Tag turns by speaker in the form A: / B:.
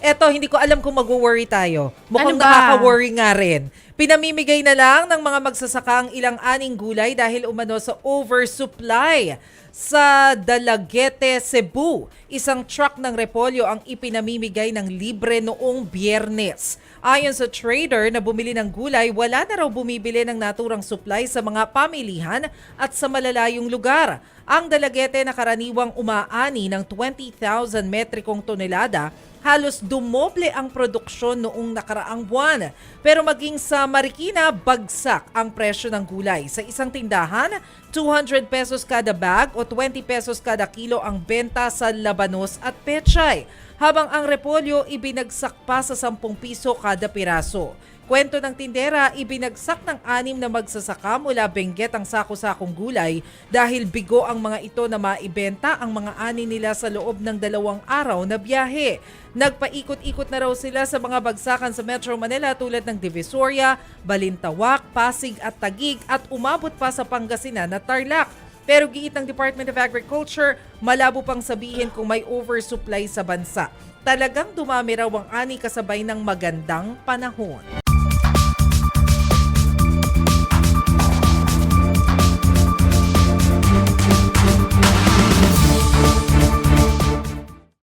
A: Eto, hindi ko alam kung mag-worry tayo. Mukhang
B: Ano
A: nakaka-worry nga rin. Pinamimigay na lang ng mga magsasaka ang ilang aning gulay dahil umano sa oversupply sa Dalagete, Cebu. Isang truck ng repolyo ang ipinamimigay ng libre noong biyernes. Ayon sa trader na bumili ng gulay, wala na raw bumibili ng naturang supply sa mga pamilihan at sa malalayong lugar. Ang Dalagete na karaniwang umaani ng 20,000 metrikong tonelada halos dumoble ang produksyon noong nakaraang buwan. Pero maging sa Marikina, bagsak ang presyo ng gulay. Sa isang tindahan, 200 pesos kada bag o 20 pesos kada kilo ang benta sa labanos at pechay. Habang ang repolyo ibinagsak pa sa 10 piso kada piraso. Kwento ng tindera, ibinagsak ng anim na magsasaka mula Benguet ang sako-sakong gulay dahil bigo ang mga ito na maibenta ang mga ani nila sa loob ng dalawang araw na biyahe. Nagpaikot-ikot na raw sila sa mga bagsakan sa Metro Manila tulad ng Divisoria, Balintawak, Pasig at Tagig at umabot pa sa Pangasinan at Tarlac. Pero giit ng Department of Agriculture, malabo pang sabihin kung may oversupply sa bansa. Talagang dumami raw ang ani kasabay ng magandang panahon.